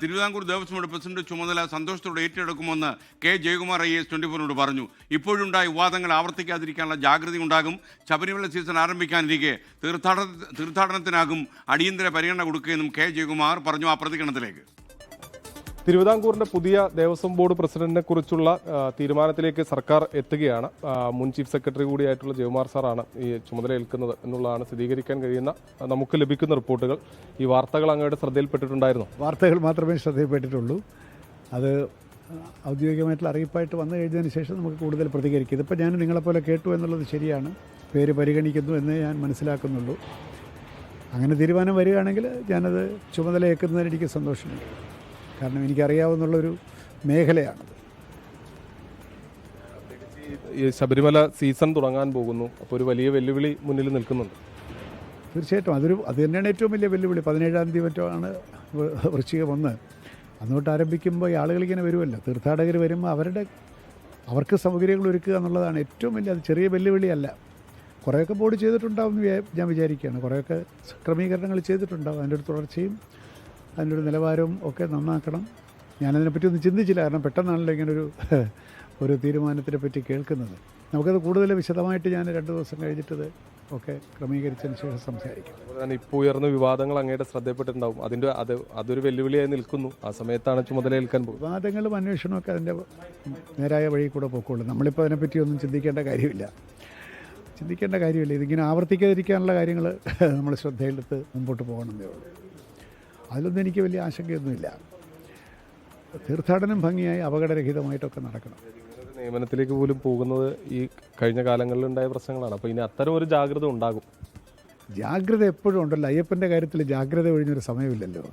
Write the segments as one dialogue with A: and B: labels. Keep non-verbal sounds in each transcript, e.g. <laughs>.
A: Thiruvithamkoor Devaswom board president ചുമതല സന്തോഷത്തോടെ ഏറ്റെടുക്കുമെന്ന് K. Jayakumar I. S. Twenty ഫോറിനോട് പറഞ്ഞു. ഇപ്പോഴുണ്ടായ വിവാദങ്ങൾ ആവർത്തിക്കാതിരിക്കാനുള്ള ജാഗ്രത ഉണ്ടാകും. ശബരിമല സീസൺ ആരംഭിക്കാനിരിക്കെ തീർത്ഥാടന തീർത്ഥാടനത്തിനാകും അടിയന്തര പരിഗണന കൊടുക്കുകയെന്നും കെ. ജയകുമാർ പറഞ്ഞു ആ പ്രതികരണത്തിലേക്ക്.
B: തിരുവിതാംകൂറിന്റെ പുതിയ ദേവസ്വം ബോർഡ് പ്രസിഡന്റിനെ കുറിച്ചുള്ള തീരുമാനത്തിലേക്ക് സർക്കാർ എത്തുകയാണ്. മുൻ ചീഫ് സെക്രട്ടറി കൂടിയായിട്ടുള്ള ജയകുമാർ സാറാണ് ഈ ചുമതല ഏൽക്കുന്നത് എന്നുള്ളതാണ് സ്ഥിരീകരിക്കാൻ കഴിയുന്ന നമുക്ക് ലഭിക്കുന്ന റിപ്പോർട്ടുകൾ. ഈ വാർത്തകൾ അങ്ങയുടെ ശ്രദ്ധയിൽപ്പെട്ടിട്ടുണ്ടായിരുന്നു.
C: വാർത്തകൾ മാത്രമേ ശ്രദ്ധയിൽപ്പെട്ടിട്ടുള്ളൂ. അത് ഔദ്യോഗികമായിട്ടുള്ള അറിയിപ്പായിട്ട് വന്നു കഴിഞ്ഞതിന് ശേഷം നമുക്ക് കൂടുതൽ പ്രതികരിക്കും. ഇതിപ്പോൾ ഞാൻ നിങ്ങളെപ്പോലെ കേട്ടു എന്നുള്ളത് ശരിയാണ്. പേര് പരിഗണിക്കുന്നു എന്ന് ഞാൻ മനസ്സിലാക്കുന്നുള്ളൂ. അങ്ങനെ തീരുമാനം വരികയാണെങ്കിൽ ഞാനത് ചുമതലയേൽക്കുന്നതിന് എനിക്ക് സന്തോഷമുണ്ട്. കാരണം എനിക്കറിയാവുന്നുള്ളൊരു മേഖലയാണത്
B: ഈ ശബരിമല സീസൺ തുടങ്ങാൻ പോകുന്നു. അപ്പോൾ ഒരു വലിയ വെല്ലുവിളി മുന്നിൽ നിൽക്കുന്നുണ്ട്.
C: തീർച്ചയായിട്ടും. അതൊരു അത് തന്നെയാണ് ഏറ്റവും വലിയ വെല്ലുവിളി. പതിനേഴാം തീയതി മറ്റോ ആണ് വൃശ്ചികം ഒന്ന്. അന്നോട്ട് ആരംഭിക്കുമ്പോൾ ഈ ആളുകൾ ഇങ്ങനെ വരുമല്ലോ. തീർത്ഥാടകർ വരുമ്പോൾ അവരുടെ അവർക്ക് സൗകര്യങ്ങൾ ഒരുക്കുക എന്നുള്ളതാണ് ഏറ്റവും വലിയ അത് ചെറിയ വെല്ലുവിളിയല്ല. കുറേയൊക്കെ ബോർഡ് ചെയ്തിട്ടുണ്ടാവും എന്ന് ഞാൻ വിചാരിക്കുകയാണ്. കുറേയൊക്കെ ക്രമീകരണങ്ങൾ ചെയ്തിട്ടുണ്ടാവും. അതിന്റെ ഒരു തുടർച്ചയും അതിന്റെ ഒരു നിലവാരവും ഒക്കെ നന്നാക്കണം. ഞാനതിനെപ്പറ്റി ഒന്നും ചിന്തിച്ചില്ല. കാരണം പെട്ടെന്നാണല്ലോ ഇങ്ങനൊരു <laughs> ഒരു തീരുമാനത്തിനെ പറ്റി കേൾക്കുന്നത്. നമുക്കത് കൂടുതൽ വിശദമായിട്ട് ഞാൻ രണ്ട് ദിവസം കഴിഞ്ഞിട്ടത് ഒക്കെ ക്രമീകരിച്ചതിന് ശേഷം സംസാരിക്കും.
B: അതുപോലെ തന്നെ ഇപ്പോൾ ഉയർന്ന വിവാദങ്ങൾ അങ്ങയുടെ ശ്രദ്ധയിൽപ്പെട്ടിട്ടുണ്ടാവും അതിന്റെ അത് അതൊരു വെല്ലുവിളിയായി നിൽക്കുന്നു. ആ സമയത്താണ് ചുമതല ഏൽക്കാൻ പോകുന്നത്.
C: വിവാദങ്ങളും അന്വേഷണമൊക്കെ അതിന്റെ നേരായ വഴി കൂടെ പോക്കുള്ളൂ. നമ്മളിപ്പോൾ അതിനെപ്പറ്റി ഒന്നും ചിന്തിക്കേണ്ട കാര്യമില്ല. ചിന്തിക്കേണ്ട കാര്യമില്ല. ഇതിങ്ങനെ ആവർത്തിക്കാതിരിക്കാനുള്ള കാര്യങ്ങൾ <laughs> നമ്മൾ ശ്രദ്ധയിലെടുത്ത് മുമ്പോട്ട് പോകണമെന്നേ ഉള്ളൂ. അതിലൊന്നും എനിക്ക് വലിയ ആശങ്കയൊന്നുമില്ല. തീർത്ഥാടനം ഭംഗിയായി അപകടരഹിതമായിട്ടൊക്കെ നടക്കണം.
B: നിയമനത്തിലേക്ക് പോലും പോകുന്നത് ഈ കഴിഞ്ഞ കാലങ്ങളിൽ ഉണ്ടായ പ്രശ്നങ്ങളാണ്. അപ്പോൾ ഇനി അത്തരം ഒരു ജാഗ്രത ഉണ്ടാകും.
C: ജാഗ്രത എപ്പോഴും ഉണ്ടല്ലോ. അയ്യപ്പന്റെ കാര്യത്തിൽ ജാഗ്രത ഒഴിഞ്ഞൊരു സമയമില്ലല്ലോ.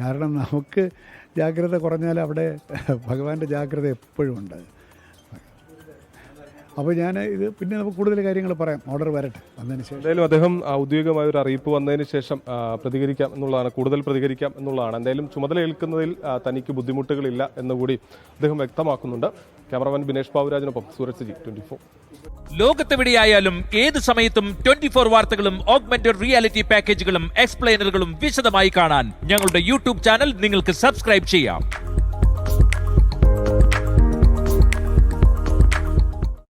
C: കാരണം നമുക്ക് ജാഗ്രത കുറഞ്ഞാൽ അവിടെ ഭഗവാന്റെ ജാഗ്രത എപ്പോഴും ഉണ്ട്. അപ്പോൾ ഞാൻ ഇത് പിന്നെ നമുക്ക് കൂടുതൽ കാര്യങ്ങൾ പറയാം. ഓർഡർ വരട്ടെ. വന്നതിന് ശേഷം.
B: എന്തായാലും അദ്ദേഹം ഔദ്യോഗികമായ ഒരു അറിയിപ്പ് വന്നതിന് ശേഷം പ്രതികരിക്കാം എന്നുള്ളതാണ് കൂടുതൽ പ്രതികരിക്കാം എന്നുള്ളതാണ്. എന്തായാലും ചുമതല ഏൽക്കുന്നതിൽ തനിക്ക് ബുദ്ധിമുട്ടുകളില്ല എന്നുകൂടി അദ്ദേഹം വ്യക്തമാക്കുന്നുണ്ട്. ക്യാമറമാൻ ബിനേഷ് ബാബുരാജിനൊപ്പം സൂരജ് ജി ട്വന്റി ഫോർ.
D: ലോകത്തെവിടെയായാലും ഏത് സമയത്തും ട്വന്റി ഫോർ വാർത്തകളും ഓഗ്മെന്റഡ് റിയാലിറ്റി പാക്കേജുകളും എക്സ്പ്ലെയിനറുകളും വിശദമായി കാണാൻ ഞങ്ങളുടെ യൂട്യൂബ് ചാനൽ നിങ്ങൾക്ക് സബ്സ്ക്രൈബ് ചെയ്യാം.